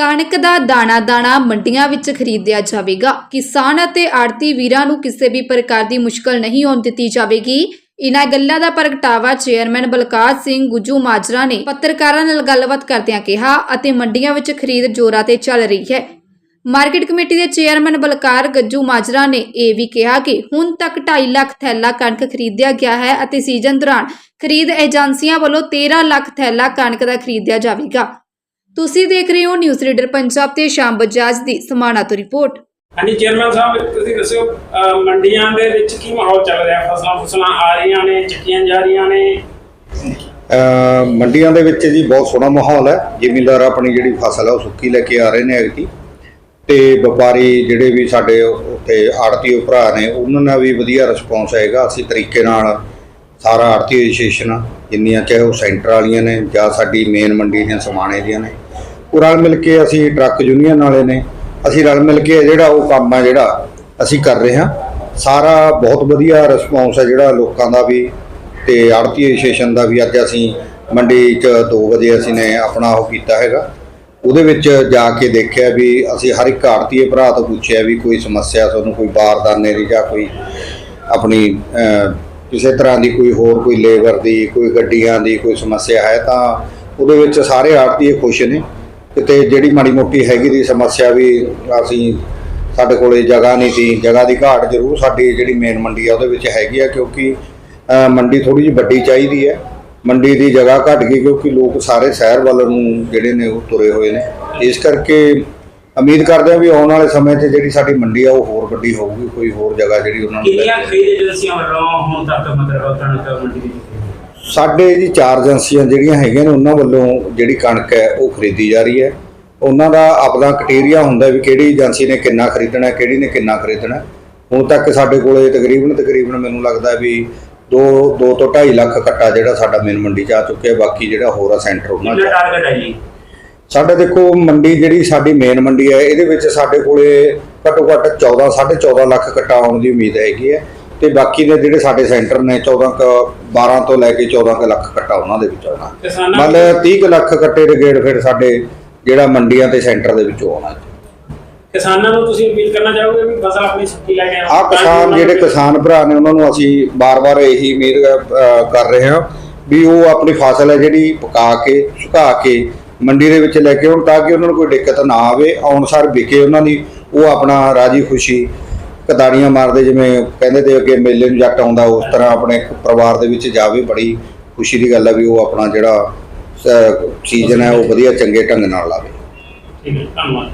ਕਣਕ ਦਾ ਦਾਣਾ-ਦਾਣਾ ਮੰਡੀਆਂ ਵਿੱਚ ਖਰੀਦਿਆ ਜਾਵੇਗਾ। ਕਿਸਾਨ ਅਤੇ ਆੜਤੀ ਵੀਰਾਂ ਨੂੰ ਕਿਸੇ ਵੀ ਪ੍ਰਕਾਰ ਦੀ ਮੁਸ਼ਕਲ ਨਹੀਂ ਹੋਣ ਦਿੱਤੀ ਜਾਵੇਗੀ। ਇਨ੍ਹਾਂ ਗੱਲਾਂ ਦਾ ਪ੍ਰਗਟਾਵਾ ਚੇਅਰਮੈਨ ਬਲਕਾਰ ਸਿੰਘ ਗੁੱਜੂ ਮਾਜਰਾ ਨੇ ਪੱਤਰਕਾਰਾਂ ਨਾਲ ਗੱਲਬਾਤ ਕਰਦਿਆਂ ਕਿਹਾ ਅਤੇ ਮੰਡੀਆਂ ਵਿੱਚ ਖਰੀਦ ਜ਼ੋਰਾਂ ਤੇ ਚੱਲ ਰਹੀ ਹੈ। ਮਾਰਕੀਟ ਕਮੇਟੀ ਦੇ ਚੇਅਰਮੈਨ ਬਲਕਾਰ ਗੱਜੂ ਮਾਜਰਾ ਨੇ ਇਹ ਵੀ ਕਿਹਾ ਕਿ ਹੁਣ ਤੱਕ 2.5 ਲੱਖ ਥੈਲਾ ਕਣਕ ਖਰੀਦਿਆ ਗਿਆ ਹੈ ਅਤੇ ਸੀਜ਼ਨ ਦੌਰਾਨ ਖਰੀਦ ਏਜੰਸੀਆਂ ਵੱਲੋਂ 13 ਲੱਖ ਥੈਲਾ ਕਣਕ ਦਾ ਖਰੀਦਿਆ ਜਾਵੇਗਾ। ਤੁਸੀਂ ਦੇਖ ਰਹੇ ਹੋ ਨਿਊਜ਼ ਰੀਡਰ ਪੰਜਾਬ ਤੇ ਸ਼ਾਮ ਬਜਾਜ ਦੀ ਸਮਾਣਾ ਤੋਂ ਰਿਪੋਰਟ। ਹਾਂਜੀ ਚੇਅਰਮੈਨ ਸਾਹਿਬ ਤੁਸੀਂ ਦੱਸਿਓ ਅਹ ਮੰਡੀਆਂ ਦੇ ਵਿੱਚ ਕੀ ਮਾਹੌਲ ਚੱਲ ਰਿਹਾ? ਫਸਲਾਂ ਫਸਲਾਂ ਆ ਰਹੀਆਂ ਨੇ ਚੱਕੀਆਂ ਜਾ ਰਹੀਆਂ ਨੇ। ਅ, ਮੰਡੀਆਂ ਦੇ ਵਿੱਚ ਜੀ ਬਹੁਤ ਸੋਹਣਾ ਮਾਹੌਲ ਹੈ। ਜ਼ਿਮੀਂਦਾਰ ਆਪਣੀ ਜਿਹੜੀ ਫਸਲ ਹੈ ਉਹ ਸੁੱਕੀ ਲੈ ਕੇ ਆ ਰਹੇ ਨੇ ਐਗਤੀ ਤੇ ਵਪਾਰੀ ਜਿਹੜੇ ਵੀ ਸਾਡੇ ਉੱਥੇ ਆੜਤੀ ਭਰਾ ਨੇ ਉਹਨਾਂ ਦਾ ਵੀ ਵਧੀਆ ਰਿਸਪੌਂਸ ਹੈਗਾ ਅਸੀਂ ਤਰੀਕੇ ਨਾਲ ਸਾਰਾ ਆੜਤੀ ਐਸੋਸੀਏਸ਼ਨ ਜਿੰਨੀਆਂ ਚਾਹੇ ਉਹ ਸੈਂਟਰ ਵਾਲੀਆਂ ਨੇ ਜਾਂ ਸਾਡੀ ਮੇਨ ਮੰਡੀ ਦੀਆਂ ਸਮਾਣੇ ਦੀਆਂ ਨੇ। ਉਹ ਰਲ ਮਿਲ ਕੇ ਅਸੀਂ ਟਰੱਕ ਯੂਨੀਅਨ ਵਾਲੇ ਨੇ, ਅਸੀਂ ਰਲ ਮਿਲ ਕੇ ਜਿਹੜਾ ਉਹ ਕੰਮ ਹੈ ਜਿਹੜਾ ਅਸੀਂ ਕਰ ਰਹੇ ਹਾਂ। ਸਾਰਾ ਬਹੁਤ ਵਧੀਆ ਰਿਸਪੌਂਸ ਹੈ ਜਿਹੜਾ ਲੋਕਾਂ ਦਾ ਵੀ ਤੇ ਆੜਤੀ ਐਸੋਸੀਏਸ਼ਨ ਦਾ ਵੀ ਅੱਜ ਅਸੀਂ ਮੰਡੀ 'ਚ 2 ਵਜੇ ਅਸੀਂ ਨੇ ਆਪਣਾ ਉਹ ਕੀਤਾ ਹੈਗਾ। ਉਹਦੇ ਵਿੱਚ ਜਾ ਕੇ ਦੇਖਿਆ ਵੀ ਅਸੀਂ ਹਰ ਇੱਕ ਆੜਤੀਏ ਭਰਾ ਤੋਂ ਪੁੱਛਿਆ ਵੀ ਕੋਈ ਸਮੱਸਿਆ, ਤੁਹਾਨੂੰ ਕੋਈ ਬਾਰਦਾਨੇ ਦੀ ਜਾਂ ਕੋਈ ਆਪਣੀ ਕਿਸੇ ਤਰ੍ਹਾਂ ਦੀ ਕੋਈ ਹੋਰ ਕੋਈ ਲੇਬਰ ਦੀ, ਕੋਈ ਗੱਡੀਆਂ ਦੀ ਕੋਈ ਸਮੱਸਿਆ ਹੈ ਤਾਂ ਉਹਦੇ ਵਿੱਚ ਸਾਰੇ ਆੜਤੀਏ ਖੁਸ਼ ਨੇ। ਕਿਤੇ ਜਿਹੜੀ ਮਾੜੀ ਮੋਟੀ ਹੈਗੀ ਦੀ ਸਮੱਸਿਆ ਵੀ ਅਸੀਂ ਸਾਡੇ ਕੋਲੇ ਜਗ੍ਹਾ ਨਹੀਂ ਸੀ, ਜਗ੍ਹਾ ਦੀ ਘਾਟ ਜ਼ਰੂਰ ਸਾਡੀ ਜਿਹੜੀ ਮੇਨ ਮੰਡੀ ਆ ਉਹਦੇ ਵਿੱਚ ਹੈਗੀ ਆ ਕਿਉਂਕਿ ਮੰਡੀ ਥੋੜੀ ਜਿਹੀ ਵੱਡੀ ਚਾਹੀਦੀ ਹੈ ਮੰਡੀ ਦੀ ਜਗ੍ਹਾ ਘਟ ਗਈ ਕਿਉਂਕਿ ਲੋਕ ਸਾਰੇ ਸ਼ਹਿਰ ਵੱਲ ਨੂੰ ਜਿਹੜੇ ਨੇ ਉਹ ਤੁਰੇ ਹੋਏ ਨੇ। ਇਸ ਕਰਕੇ ਉਮੀਦ ਕਰਦੇ ਆ ਵੀ ਆਉਣ ਵਾਲੇ ਸਮੇਂ 'ਚ ਜਿਹੜੀ ਸਾਡੀ ਮੰਡੀ ਆ ਉਹ ਹੋਰ ਵੱਡੀ ਹੋਊਗੀ ਕੋਈ ਹੋਰ ਜਗ੍ਹਾ ਜਿਹੜੀ ਉਹਨਾਂ ਨੂੰ ਕਿੰਨੀਆਂ ਖਰੀਦ ਏਜੰਸੀਆਂ ਵੱਲੋਂ ਹੁਣ ਤੱਕ ਮਤਲਬ ਕਣਕ ਮੰਡੀ ਦੇ ਸਾਡੇ ਜੀ ਚਾਰ ਏਜੰਸੀਆਂ ਜਿਹੜੀਆਂ ਹੈਗੀਆਂ ਨੇ ਉਹਨਾਂ ਵੱਲੋਂ ਜਿਹੜੀ ਕਣਕ ਹੈ ਉਹ ਖਰੀਦੀ ਜਾ ਰਹੀ ਹੈ। ਉਹਨਾਂ ਦਾ ਆਪਦਾ ਕ੍ਰਾਈਟੇਰੀਆ ਹੁੰਦਾ ਵੀ ਕਿਹੜੀ ਏਜੰਸੀ ਨੇ ਕਿੰਨਾ ਖਰੀਦਣਾ ਕਿਹੜੀ ਨੇ ਕਿੰਨਾ ਖਰੀਦਣਾ। ਹੁਣ ਤੱਕ ਸਾਡੇ ਕੋਲੇ ਤਕਰੀਬਨ ਤਕਰੀਬਨ ਮੈਨੂੰ ਲੱਗਦਾ ਵੀ 2 2 ਤੋਂ 2.5 ਲੱਖ ਕੱਟਾ ਜਿਹੜਾ ਸਾਡਾ ਮੇਨ ਮੰਡੀ 'ਚ ਆ ਚੁੱਕਿਆ ਬਾਕੀ ਜਿਹੜਾ ਹੋਰ ਆ ਸੈਂਟਰ ਉਹਨਾਂ ਆ। ਟਾਰਗੇਟ ਹੈ ਜੀ? ਸਾਡੇ ਦੇਖੋ ਮੰਡੀ ਜਿਹੜੀ ਸਾਡੀ ਮੇਨ ਮੰਡੀ ਹੈ ਇਹਦੇ ਵਿੱਚ ਸਾਡੇ ਕੋਲੇ ਘੱਟੋ ਘੱਟ 14 14.5 ਲੱਖ ਕੱਟਾ ਆਉਣ ਦੀ ਉਮੀਦ ਹੈਗੀ ਹੈ ਤੇ ਬਾਕੀ ਦੇ ਜਿਹੜੇ ਸਾਡੇ ਸੈਂਟਰ ਨੇ 14 ਕ 12 ਤੋਂ ਲੈ ਕੇ 14 ਕ ਲੱਖ ਕੱਟਾ ਉਹਨਾਂ ਦੇ ਵਿੱਚ ਆਉਣਾ। ਮਤਲਬ 30 ਕੁ ਲੱਖ ਕੱਟੇ ਦੇ ਗੇੜ ਫਿਰ ਸਾਡੇ ਜਿਹੜਾ ਮੰਡੀਆਂ ਤੇ ਸੈਂਟਰ ਦੇ ਵਿੱਚੋਂ ਆਉਣਾ ਕਿਸਾਨਾਂ ਨੂੰ ਤੁਸੀਂ ਅਪੀਲ ਕਰਨਾ ਚਾਹੋਗੇ ਵੀ ਫਸਲ ਆਪਣੀ ਸੁੱਕੀ ਲੈ ਕੇ ਆਓ? ਆ ਕਿਸਾਨ ਜਿਹੜੇ ਕਿਸਾਨ ਭਰਾ ਨੇ ਉਹਨਾਂ ਨੂੰ ਅਸੀਂ ਬਾਰ-ਬਾਰ ਇਹੀ ਉਮੀਦ ਕਰ ਰਹੇ ਹਾਂ ਵੀ ਉਹ ਆਪਣੀ ਫਸਲ ਹੈ ਜਿਹੜੀ ਪਕਾ ਕੇ ਸੁਕਾ ਕੇ ਮੰਡੀ ਦੇ ਵਿੱਚ ਲੈ ਕੇ ਆਉਣ ਤਾਂ ਕਿ ਉਹਨਾਂ ਨੂੰ ਕੋਈ ਦਿੱਕਤ ਨਾ ਆਵੇ ਆਉਣਸਾਰ ਵਿਕੇ ਉਹਨਾਂ ਦੀ, ਉਹ ਆਪਣਾ ਰਾਜੀ ਖੁਸ਼ੀ ਕਤਾੜੀਆਂ ਮਾਰਦੇ ਜਿਵੇਂ ਕਹਿੰਦੇ ਤੇ ਅੱਗੇ ਮੇਲੇ ਨੂੰ ਜੱਟ ਆਉਂਦਾ, ਉਸ ਤਰ੍ਹਾਂ ਆਪਣੇ ਪਰਿਵਾਰ ਦੇ ਵਿੱਚ ਜਾਵੇ, ਬੜੀ ਖੁਸ਼ੀ ਦੀ ਗੱਲ ਹੈ ਵੀ ਉਹ ਆਪਣਾ ਜਿਹੜਾ ਸੀਜ਼ਨ ਹੈ, ਉਹ ਵਧੀਆ ਚੰਗੇ ਢੰਗ ਨਾਲ ਲਾਵੇ। ਠੀਕ ਹੈ, ਧੰਨਵਾਦ।